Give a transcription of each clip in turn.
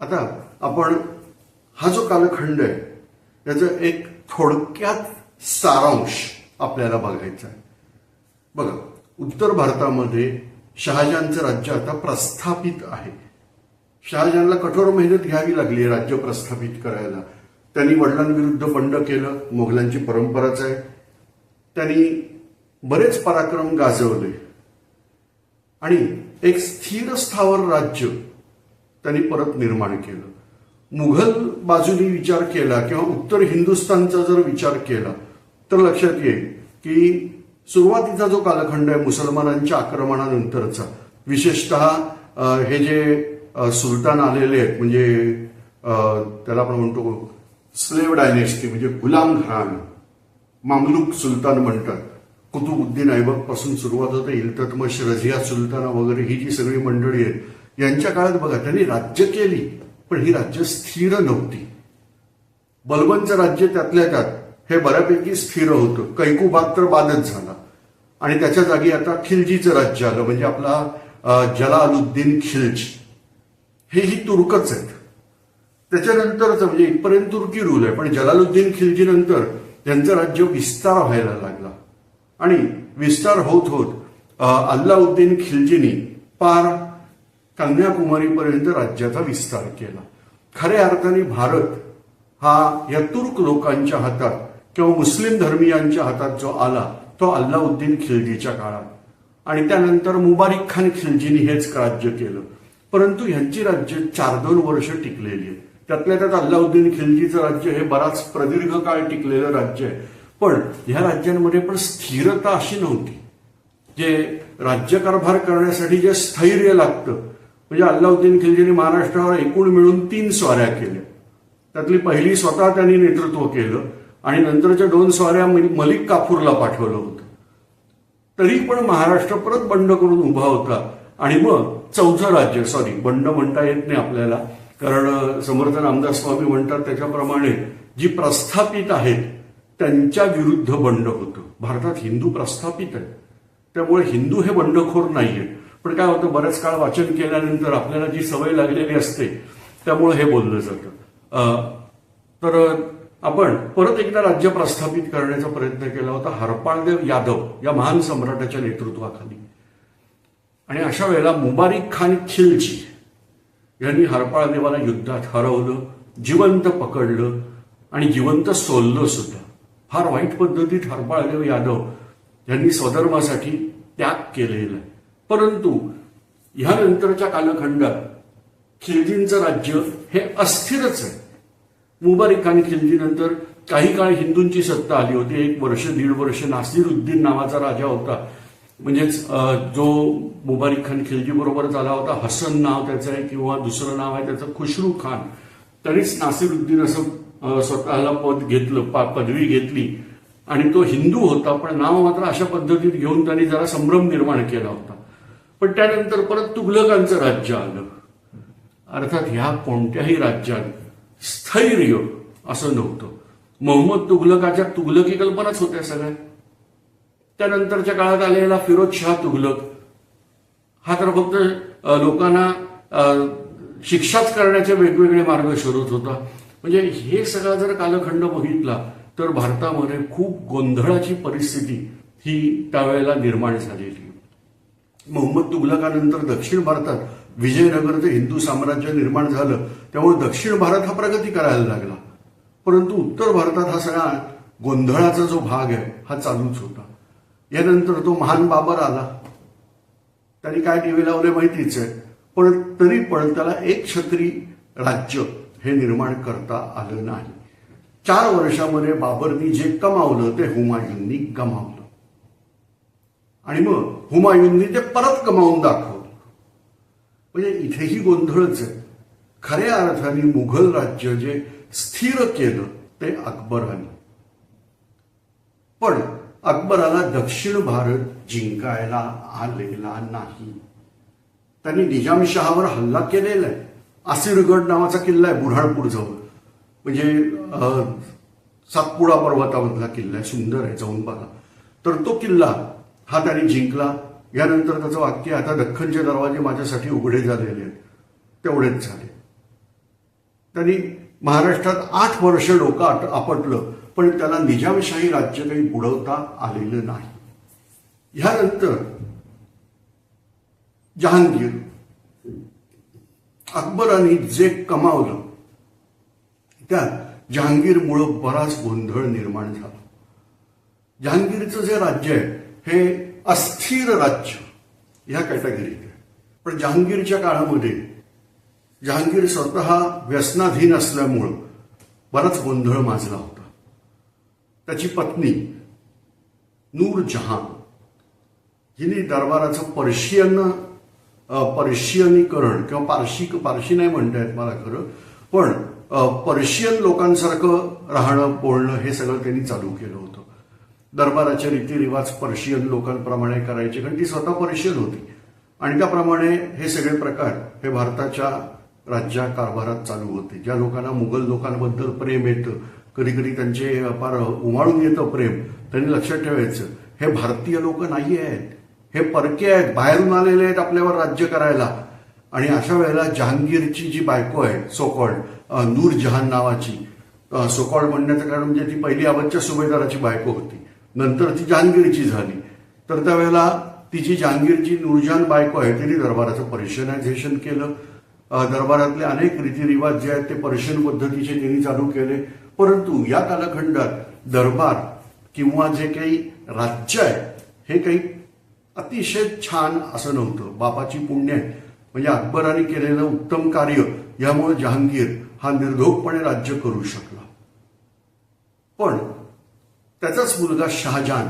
आता आपण हा जो कालखंड आहे त्याचं एक थोडक्यात सारांश आपल्याला बघायचा आहे. बघा उत्तर भारतामध्ये शहाजहानचं राज्य आता प्रस्थापित आहे. शहाजहानला कठोर मेहनत घ्यावी लागली राज्य प्रस्थापित करायला. त्यांनी वडिलांविरुद्ध बंड केलं मोगलांची परंपराच आहे. त्यांनी बरेच पराक्रम गाजवले. आणि एक स्थिर स्थावर राज्य त्यांनी परत निर्माण केलं. मुघल बाजूनी विचार केला किंवा उत्तर हिंदुस्थानचा जर विचार केला तर लक्षात येईल की सुरुवातीचा जो कालखंड आहे मुसलमानांच्या आक्रमणानंतरचा विशेषतः हे जे सुलतान आलेले आहेत म्हणजे त्याला आपण म्हणतो स्लेव डायनेस्टी म्हणजे गुलाम घराणं मामलूक सुलतान म्हणतात. कुतुबुद्दीन ऐबकपासून सुरुवात होते इल्ततमश रझिया सुलताना वगैरे ही जी सगळी मंडळी आहेत यांच्या काळात बघा त्यांनी राज्य केली पण ही राज्य स्थिर नव्हती. बलबनचं राज्य त्यातल्या त्यात हे बऱ्यापैकी स्थिर होतं. कैकुबाग तर बादच झाला. आणि त्याच्या जागी आता खिलजीचं राज्य आलं म्हणजे आपला जलालुद्दीन खिलजी. हे ही तुर्कच आहेत. त्याच्यानंतरच म्हणजे इथपर्यंत तुर्की रूल आहे पण जलालुद्दीन खिलजी नंतर त्यांचं राज्य विस्तार व्हायला लागला. आणि विस्तार होत होत अल्लाउद्दीन खिलजीनी पार कन्याकुमारीपर्यंत राज्याचा विस्तार केला. खऱ्या अर्थाने भारत हा या तुर्क लोकांच्या हातात किंवा मुस्लिम धर्मीयांच्या हातात जो आला तो अल्लाउद्दीन खिलजीच्या काळात. आणि त्यानंतर मुबारिक खान खिलजीने हेच राज्य केलं. परंतु यांची राज्य चार दोन वर्ष टिकलेली आहे. त्यातल्या त्यात अल्लाउद्दीन खिलजीचं राज्य हे बराच प्रदीर्घ काळ टिकलेलं राज्य आहे. पण ह्या राज्यांमध्ये पण स्थिरता अशी नव्हती. जे राज्यकारभार करण्यासाठी जे स्थैर्य लागतं म्हणजे अल्लाउद्दीन खिलजीने महाराष्ट्रावर एकूण मिळून तीन स्वाऱ्या केल्या. त्यातली पहिली स्वतः त्यांनी नेतृत्व केलं आणि नंतरच्या दोन स्वाऱ्या मलिक काफूरला पाठवलं होतं. तरी पण महाराष्ट्र परत बंड करून उभा होता आणि मग चौथं राज्य सॉरी बंड म्हणता येत नाही आपल्याला कारण समर्थ रामदास स्वामी म्हणतात त्याच्याप्रमाणे जी प्रस्थापित आहेत त्यांच्या विरुद्ध बंड होतं. भारतात हिंदू प्रस्थापित आहेत. त्यामुळे हिंदू हे बंडखोर नाहीये पण काय होतं बऱ्याच काळ वाचन केल्यानंतर आपल्याला जी सवय लागलेली असते त्यामुळे हे बोललं जातं. तर आपण परत एकदा राज्य प्रस्थापित करण्याचा प्रयत्न केला होता. हरपाळदेव यादव या महान सम्राटाच्या नेतृत्वाखाली. आणि अशा वेळेला मुबारिक खान खिलजी यांनी हरपाळदेवाला युद्धात हरवलं जिवंत पकडलं आणि जिवंत सोललं सुद्धा. फार वाईट पद्धतीत हरपाळदेव यादव यांनी स्वधर्मासाठी त्याग केलेला आहे. परंतु ह्यानंतरच्या कालखंडात खिलजींचं राज्य हे अस्थिरच आहे. मुबारिक खान खिलजीनंतर काही काळ हिंदूंची सत्ता आली होती. एक वर्ष दीड वर्ष नासिरुद्दीन नावाचा राजा होता. म्हणजेच जो मुबारिक खान खिलजी बरोबर झाला होता. हसन नाव त्याचं आहे किंवा दुसरं नाव आहे त्याचं खुशरू खान. तरीच नासिरुद्दीन असं स्वतःला पद घेतलं पा- पदवी घेतली. आणि तो हिंदू होता पण नाव मात्र अशा पद्धतीत घेऊन त्यांनी जरा संभ्रम निर्माण केला होता. पण त्यानंतर परत तुघलकांचं राज्य आलं. अर्थात ह्या कोणत्याही राज्यात स्थैर्य असं नव्हतं. मोहम्मद तुघलकाच्या तुघलकी कल्पनाच होत्या सगळ्या. त्यानंतरच्या काळात आलेला फिरोज शाह तुघलक हा तर फक्त लोकांना शिक्षाच करण्याचे वेगवेगळे मार्ग शोधत होता. म्हणजे हे सगळा जर कालखंड बघितला तर भारतामध्ये खूप गोंधळाची परिस्थिती ही त्यावेळेला निर्माण झालेली मोहम्मद तुघलकानंतर दक्षिण भारतात विजयनगरचं हिंदू साम्राज्य निर्माण झालं त्यामुळे दक्षिण भारत हा प्रगती करायला लागला. परंतु उत्तर भारतात हा सगळा गोंधळाचा जो भाग आहे हा चालूच होता. यानंतर तो महान बाबर आला. त्यांनी काय दिवे लावले माहितीच आहे पण तरी पण त्याला एक छत्री राज्य हे निर्माण करता आलं नाही. चार वर्षामध्ये बाबरनी जे कमावलं ते हुमायूंनी गमावलं. आणि मग हुमायूंनी ते परत कमावून दाखवलं. म्हणजे इथेही गोंधळच आहे. खऱ्या अर्थाने मुघल राज्य जे स्थिर केलं ते अकबराने. पण अकबराला दक्षिण भारत जिंकायला आलेला नाही. त्यांनी निजामशहावर हल्ला केलेला आहे. आसिरगड नावाचा किल्ला आहे बुऱ्हाणपूर जवळ. म्हणजे अं, सातपुडा पर्वतामधला किल्ला आहे सुंदर आहे जाऊन बघा. तर तो किल्ला हा त्याने जिंकला. यानंतर त्याचं वाक्य आता दख्खनचे दरवाजे माझ्यासाठी उघडे झालेले आहेत. तेवढेच झाले. त्यांनी महाराष्ट्रात आठ वर्ष डोकं आट- आपटलं पण त्याला निजामशाही राज्य काही बुडवता आलेलं नाही. ह्यानंतर जहांगीर अकबरांनी जे कमावलं त्यात जहांगीरमुळं बराच गोंधळ निर्माण झाला. जहांगीरचं जे राज्य आहे हे अस्थिर राज्य ह्या कॅटेगरीत आहे पण जहांगीरच्या काळामध्ये जहांगीर स्वतः व्यसनाधीन असल्यामुळं बराच गोंधळ माजला होता. त्याची पत्नी नूर जहान हिने दरबाराचं पर्शियन पर्शियनीकरण किंवा पारशी पारशी नाही म्हणता येत मला खरं पण पर्शियन लोकांसारखं राहणं बोलणं हे सगळं त्यांनी चालू केलं होतं. दरबाराचे रीतिरिवाज पर्शियन लोकांप्रमाणे करायचे कारण ती स्वतः पर्शियन होती. आणि त्याप्रमाणे हे सगळे प्रकार हे भारताच्या राज्या कारभारात चालू होते. ज्या लोकांना मुघल लोकांबद्दल प्रेम येतं कधी कधी त्यांचे फार उमाळून येतं प्रेम त्यांनी लक्षात ठेवायचं हे भारतीय लोक नाही आहेत हे परके आहेत बाहेरून आलेले आहेत आपल्यावर राज्य करायला. आणि अशा वेळेला जहांगीरची जी बायको आहे सोकॉल्ड नूर जहान नावाची सोकॉल्ड म्हणण्याचं कारण म्हणजे ती पहिली अवधच्या सुभेदाराची बायको होती. नंतर ती जहांगीरची झाली. तर त्यावेळेला तिची जहांगीरची नूरजान बायको आहे तिने दरबाराचं पर्शियनायझेशन केलं. दरबारातले अनेक रीतिरिवाज जे आहेत ते पर्शियन पद्धतीचे त्यांनी चालू केले. परंतु या कालखंडात दरबार किंवा जे काही राज्य आहे हे काही अतिशय छान असं नव्हतं. बापाची पुण्य आहे. म्हणजे अकबराने केलेलं उत्तम कार्य यामुळे जहांगीर हा निर्धोकपणे राज्य करू शकला. पण त्याचाच मुलगा शहाजहान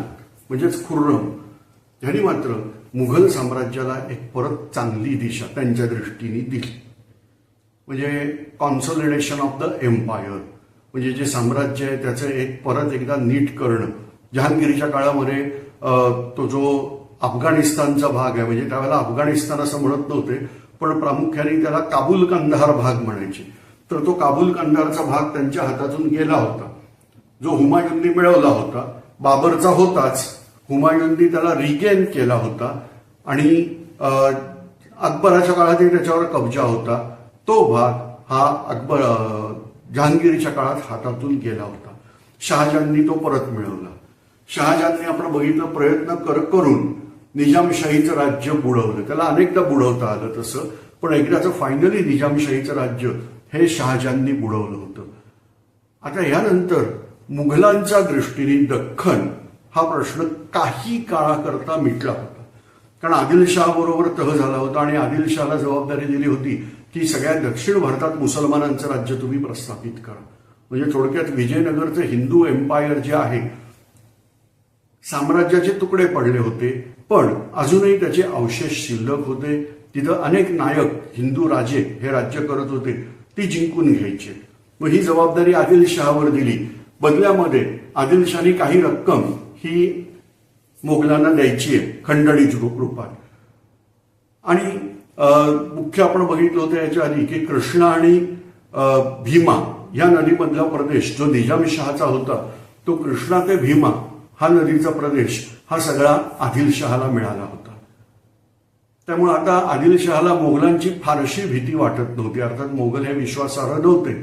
म्हणजेच खुर्रम. ह्यांनी मात्र मुघल साम्राज्याला एक परत चांगली दिशा त्यांच्या दृष्टीने दिली. म्हणजे कॉन्सोलिडेशन ऑफ द एम्पायर म्हणजे जे साम्राज्य आहे त्याचं एक परत एकदा नीट करणं. जहांगीरच्या काळामध्ये तो जो अफगाणिस्तानचा भाग आहे म्हणजे त्यावेळेला अफगाणिस्तान असं म्हणत नव्हते पण प्रामुख्याने त्याला काबूल कंधार भाग म्हणायचे. तर तो काबूल कंधारचा भाग त्यांच्या हातातून गेला होता. जो हुमायूंनी मिळवला होता बाबरचा होताच. हुमायूंनी त्याला रिगेन केला होता आणि अकबराच्या काळातही त्याच्यावर कब्जा होता. तो भाग हा अकबर जहांगीरच्या काळात हातातून गेला होता. शहाजहाननी तो परत मिळवला. शहाजहानने आपण बघितलं प्रयत्न कर करून निजामशाहीचं राज्य बुडवलं. त्याला अनेकदा बुडवता आलं तसं पण एकदाचं फायनली निजामशाहीचं राज्य हे शहाजहाननी बुडवलं होतं. आता यानंतर मुघलांच्या दृष्टीने दख्खन हा प्रश्न काही काळाकरता मिटला होता. कारण आदिलशहा बरोबर तह झाला होता आणि आदिलशहाला जबाबदारी दिली होती की सगळ्या दक्षिण भारतात मुसलमानांचं राज्य तुम्ही प्रस्थापित करा. म्हणजे थोडक्यात विजयनगरचं हिंदू एम्पायर जे आहे साम्राज्याचे तुकडे पडले होते पण अजूनही त्याचे अवशेष शिल्लक होते. तिथं अनेक नायक हिंदू राजे हे राज्य करत होते ती जिंकून घ्यायचे. मग ही जबाबदारी आदिलशहावर दिली. बदल्यामध्ये आदिलशहानी काही रक्कम ही मोगलांना द्यायची आहे खंडणी रूपात. आणि मुख्य आपण बघितलं होतं याच्या आधी की कृष्णा आणि भीमा या नदीमधला प्रदेश जो निजामशहाचा होता तो कृष्णा ते भीमा हा नदीचा प्रदेश हा सगळा आदिलशहाला मिळाला होता. त्यामुळे आता आदिलशहाला मोगलांची फारशी भीती वाटत नव्हती अर्थात मोगल हे विश्वासार्ह नव्हते.